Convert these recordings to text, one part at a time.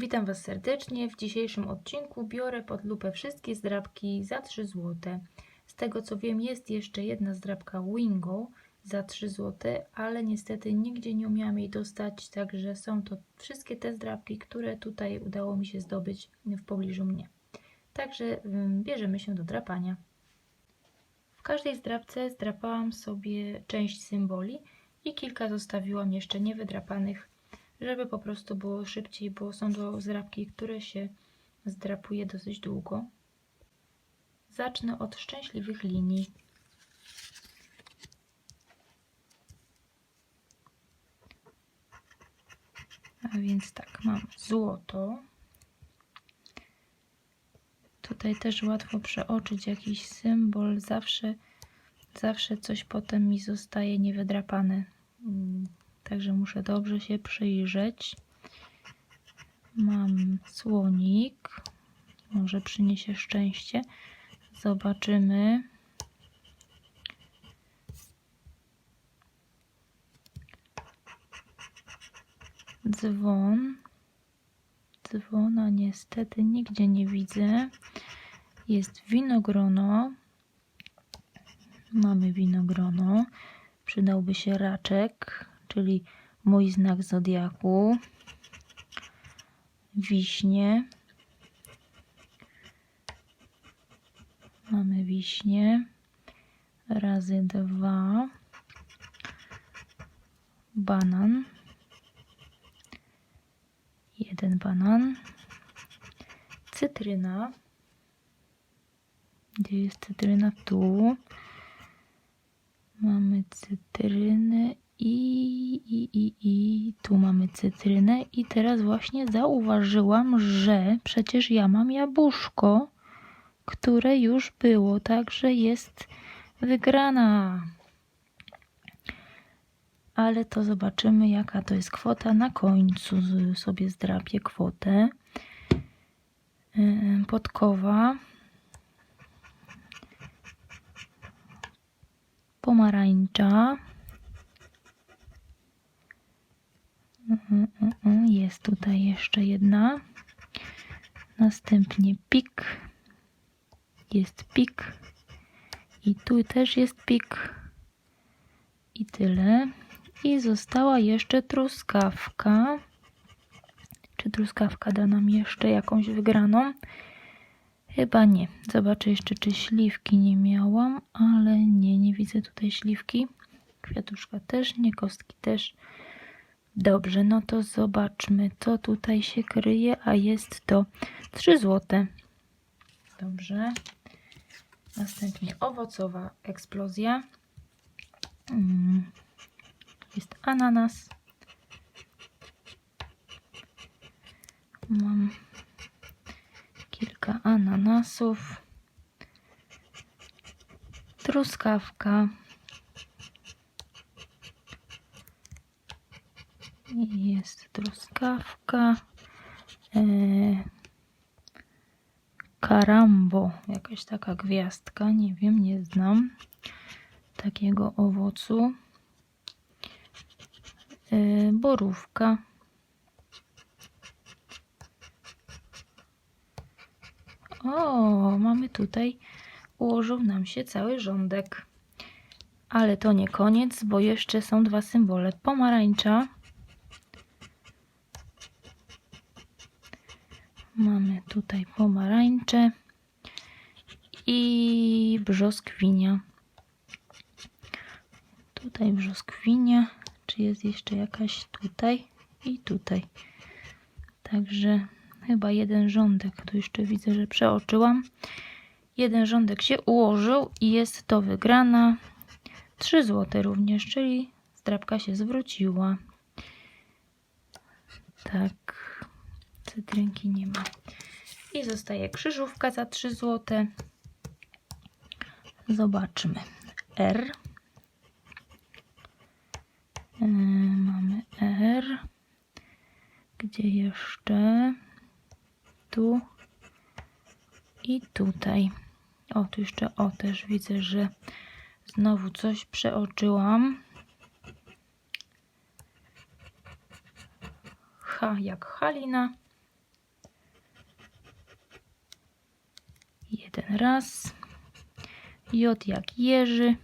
Witam Was serdecznie. W dzisiejszym odcinku biorę pod lupę wszystkie zdrabki za 3 zł. Z tego co wiem, jest jeszcze jedna zdrabka Wingo za 3 zł, ale niestety nigdzie nie umiałam jej dostać, także są to wszystkie te zdrabki, które tutaj udało mi się zdobyć w pobliżu mnie. Także ym, bierzemy się do drapania. W każdej zdrabce zdrapałam sobie część symboli i kilka zostawiłam jeszcze niewydrapanych żeby po prostu było szybciej, bo są to zdrapki, które się zdrapuje dosyć długo. Zacznę od szczęśliwych linii. A więc tak, mam złoto. Tutaj też łatwo przeoczyć jakiś symbol. Zawsze, zawsze coś potem mi zostaje niewydrapane. Także muszę dobrze się przyjrzeć. Mam słonik. Może przyniesie szczęście. Zobaczymy. Dzwon. Dzwona niestety nigdzie nie widzę. Jest winogrono. Mamy winogrono. Przydałby się raczek czyli mój znak zodiaku, wiśnie. Mamy wiśnie razy dwa, banan, jeden banan, cytryna. Gdzie jest cytryna? Tu. Mamy cytrynę i, i, i, i tu mamy cytrynę. I teraz właśnie zauważyłam, że przecież ja mam jabłuszko, które już było, także jest wygrana. Ale to zobaczymy, jaka to jest kwota. Na końcu sobie zdrapię kwotę. Podkowa. Pomarańcza. Jest tutaj jeszcze jedna. Następnie pik. Jest pik. I tu też jest pik. I tyle. I została jeszcze truskawka. Czy truskawka da nam jeszcze jakąś wygraną? Chyba nie. Zobaczę jeszcze, czy śliwki nie miałam, ale nie, nie widzę tutaj śliwki. Kwiatuszka też nie, kostki też. Dobrze, no to zobaczmy, co tutaj się kryje, a jest to 3 zł. Dobrze. Następnie owocowa eksplozja. Mm. Jest ananas. Mam kilka ananasów. Truskawka. Jest truskawka. E, karambo, jakaś taka gwiazdka, nie wiem, nie znam takiego owocu. E, borówka. O, mamy tutaj, ułożył nam się cały rządek. Ale to nie koniec, bo jeszcze są dwa symbole. Pomarańcza Mamy tutaj pomarańcze i brzoskwinia. Tutaj brzoskwinia. Czy jest jeszcze jakaś tutaj i tutaj? Także chyba jeden rządek. Tu jeszcze widzę, że przeoczyłam. Jeden rządek się ułożył i jest to wygrana. 3 zł również, czyli zdrabka się zwróciła. Tak cytrynki nie ma. I zostaje krzyżówka za 3 zł. Zobaczmy. R. Yy, mamy R. Gdzie jeszcze? Tu. I tutaj. O, tu jeszcze o też widzę, że znowu coś przeoczyłam. H jak Halina raz. J jak Jerzy.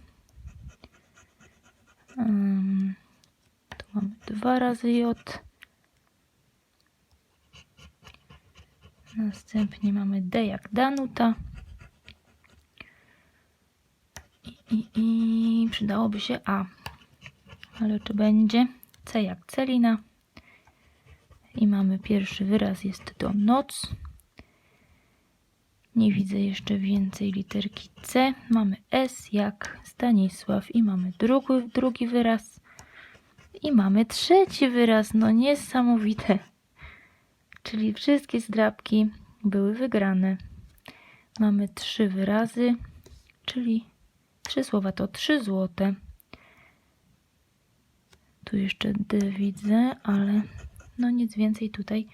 Tu mamy dwa razy J. Następnie mamy D jak Danuta. I, i, i przydałoby się A. Ale czy będzie? C jak Celina. I mamy pierwszy wyraz, jest to noc. Nie widzę jeszcze więcej literki C. Mamy S jak Stanisław i mamy drugi, drugi wyraz. I mamy trzeci wyraz. No niesamowite. Czyli wszystkie zdrabki były wygrane. Mamy trzy wyrazy, czyli trzy słowa to trzy złote. Tu jeszcze D widzę, ale no nic więcej tutaj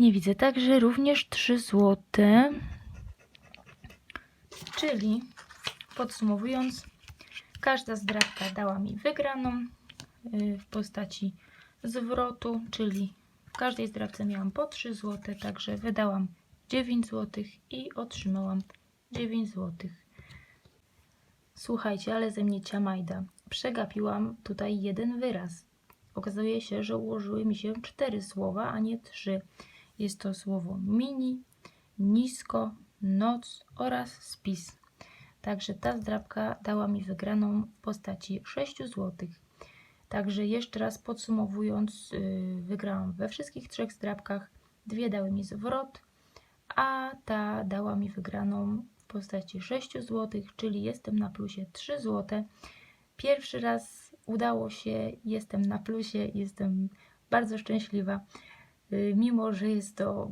nie widzę. Także również 3 złote. Czyli podsumowując, każda zdrabka dała mi wygraną y, w postaci zwrotu, czyli w każdej zdrabce miałam po 3 złote, także wydałam 9 złotych i otrzymałam 9 złotych. Słuchajcie, ale ze mnie ciamajda. Przegapiłam tutaj jeden wyraz. Okazuje się, że ułożyły mi się cztery słowa, a nie trzy. Jest to słowo mini, nisko, noc oraz spis. Także ta zdrabka dała mi wygraną w postaci 6 zł. Także jeszcze raz podsumowując, yy, wygrałam we wszystkich trzech zdrabkach. Dwie dały mi zwrot, a ta dała mi wygraną w postaci 6 zł, czyli jestem na plusie 3 zł. Pierwszy raz udało się, jestem na plusie, jestem bardzo szczęśliwa, y, mimo że jest to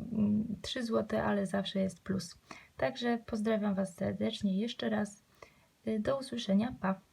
3 zł, ale zawsze jest plus. Także pozdrawiam Was serdecznie jeszcze raz. Y, Do usłyszenia, pa!